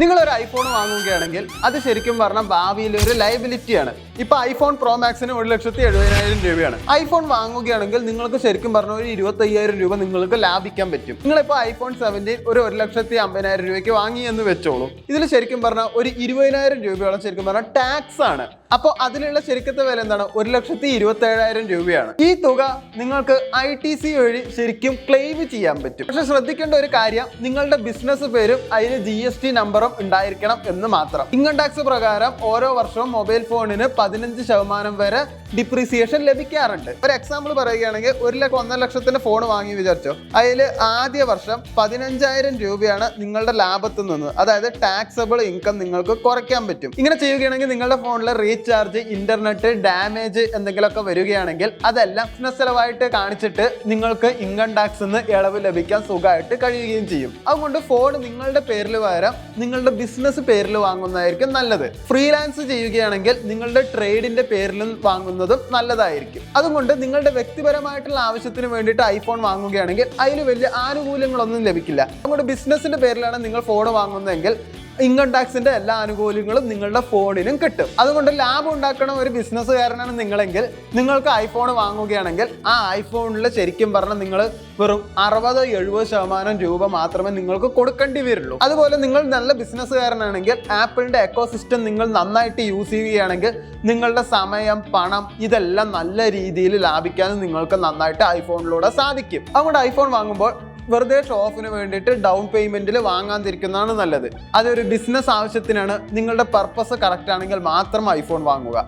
നിങ്ങൾ ഒരു ഐഫോൺ വാങ്ങുകയാണെങ്കിൽ അത് ശരിക്കും പറഞ്ഞാൽ ഭാവിയിൽ ഒരു ലയബിലിറ്റിയാണ് ഇപ്പൊ ഐഫോൺ പ്രോ മാക്സിന് ഒരു ലക്ഷത്തി എഴുപതിനായിരം രൂപയാണ്. ഐഫോൺ വാങ്ങുകയാണെങ്കിൽ നിങ്ങൾക്ക് ശരിക്കും പറഞ്ഞ ഒരു ഇരുപത്തി അയ്യായിരം രൂപ നിങ്ങൾക്ക് ലാഭിക്കാൻ പറ്റും. നിങ്ങളിപ്പോൾ ഐഫോൺ സെവന്റീൻ ഒരു ഒരു ലക്ഷത്തി അമ്പതിനായിരം രൂപയ്ക്ക് വാങ്ങി എന്ന് വെച്ചോളൂ. ഇതിൽ ശരിക്കും പറഞ്ഞാൽ ഒരു ഇരുപതിനായിരം രൂപയോളം ശരിക്കും പറഞ്ഞാൽ ടാക്സ് ആണ്. അപ്പോൾ അതിലുള്ള ശരിക്കത്തെ വില എന്താണ്? ഒരു ലക്ഷത്തി ഇരുപത്തി ഏഴായിരം രൂപയാണ്. ഈ തുക നിങ്ങൾക്ക് ഐ ടി സി വഴി ശരിക്കും ക്ലെയിം ചെയ്യാൻ പറ്റും. പക്ഷെ ശ്രദ്ധിക്കേണ്ട ഒരു കാര്യം നിങ്ങളുടെ ബിസിനസ് പേരും അതിന് ജി എസ് ടി നമ്പറും ഉണ്ടായിരിക്കണം എന്ന് മാത്രം. ഇൻകം ടാക്സ് പ്രകാരം ഓരോ വർഷവും മൊബൈൽ ഫോണിന് പതിനഞ്ച് ശതമാനം വരെ ഡിപ്രീസിയേഷൻ ലഭിക്കാറുണ്ട്. ഒരു എക്സാമ്പിൾ പറയുകയാണെങ്കിൽ ഒരു ലക്ഷം ഒന്നര ലക്ഷത്തിന്റെ ഫോൺ വാങ്ങി വിചാരിച്ചോ. അതിൽ ആദ്യ വർഷം പതിനഞ്ചായിരം രൂപയാണ് നിങ്ങളുടെ ലാഭത്തിൽ നിന്ന് അതായത് ടാക്സബിൾ ഇൻകം നിങ്ങൾക്ക് കുറയ്ക്കാൻ പറ്റും. ഇങ്ങനെ ചെയ്യുകയാണെങ്കിൽ നിങ്ങളുടെ ഫോണിലെ റീചാർജ് ഇന്റർനെറ്റ് ഡാമേജ് എന്തെങ്കിലുമൊക്കെ വരികയാണെങ്കിൽ അതെല്ലാം ബിസിനസ് ചെലവായിട്ട് കാണിച്ചിട്ട് നിങ്ങൾക്ക് ഇൻകം ടാക്സ് നിന്ന് ഇളവ് ലഭിക്കാൻ സുഖമായിട്ട് കഴിയുകയും ചെയ്യും. അതുകൊണ്ട് ഫോൺ നിങ്ങളുടെ പേരിൽ പകരം നിങ്ങളുടെ ബിസിനസ് പേരിൽ വാങ്ങുന്നതായിരിക്കും നല്ലത്. ഫ്രീലാൻസ് ചെയ്യുകയാണെങ്കിൽ നിങ്ങളുടെ ട്രേഡിന്റെ പേരിലും വാങ്ങുന്നതും നല്ലതായിരിക്കും. അതുകൊണ്ട് നിങ്ങളുടെ വ്യക്തിപരമായിട്ടുള്ള ആവശ്യത്തിന് വേണ്ടിയിട്ട് ഐഫോൺ വാങ്ങുകയാണെങ്കിൽ അതിൽ വലിയ ആനുകൂല്യങ്ങളൊന്നും ലഭിക്കില്ല. നമ്മുടെ ബിസിനസിന്റെ പേരിലാണ് നിങ്ങൾ ഫോൺ വാങ്ങുന്നതെങ്കിൽ ഇൻകം ടാക്സിന്റെ എല്ലാ ആനുകൂല്യങ്ങളും നിങ്ങളുടെ ഫോണിലും കിട്ടും. അതുകൊണ്ട് ലാഭം ഉണ്ടാക്കണ ഒരു ബിസിനസ്സുകാരനാണ് നിങ്ങളെങ്കിൽ നിങ്ങൾക്ക് ഐഫോൺ വാങ്ങുകയാണെങ്കിൽ ആ ഐഫോണിൽ ശരിക്കും പറഞ്ഞാൽ നിങ്ങൾ വെറും അറുപത് എഴുപത് ശതമാനം രൂപ മാത്രമേ നിങ്ങൾക്ക് കൊടുക്കേണ്ടി വരുള്ളൂ. അതുപോലെ നിങ്ങൾ നല്ല ബിസിനസ്സുകാരനാണെങ്കിൽ ആപ്പിളിന്റെ എക്കോസിസ്റ്റം നിങ്ങൾ നന്നായിട്ട് യൂസ് ചെയ്യുകയാണെങ്കിൽ നിങ്ങളുടെ സമയം പണം ഇതെല്ലാം നല്ല രീതിയിൽ ലാഭിക്കാനും നിങ്ങൾക്ക് നന്നായിട്ട് ഐഫോണിലൂടെ സാധിക്കും. അതുകൊണ്ട് ഐഫോൺ വാങ്ങുമ്പോൾ വെറുതെ ഷോ ഓഫിന് വേണ്ടിയിട്ട് ഡൗൺ പേയ്മെന്റിൽ വാങ്ങാതിരിക്കുന്നതാണ് നല്ലത്. അതൊരു ബിസിനസ് ആവശ്യത്തിനാണ് നിങ്ങളുടെ പർപ്പസ് കറക്റ്റ് ആണെങ്കിൽ മാത്രം ഐഫോൺ വാങ്ങുക.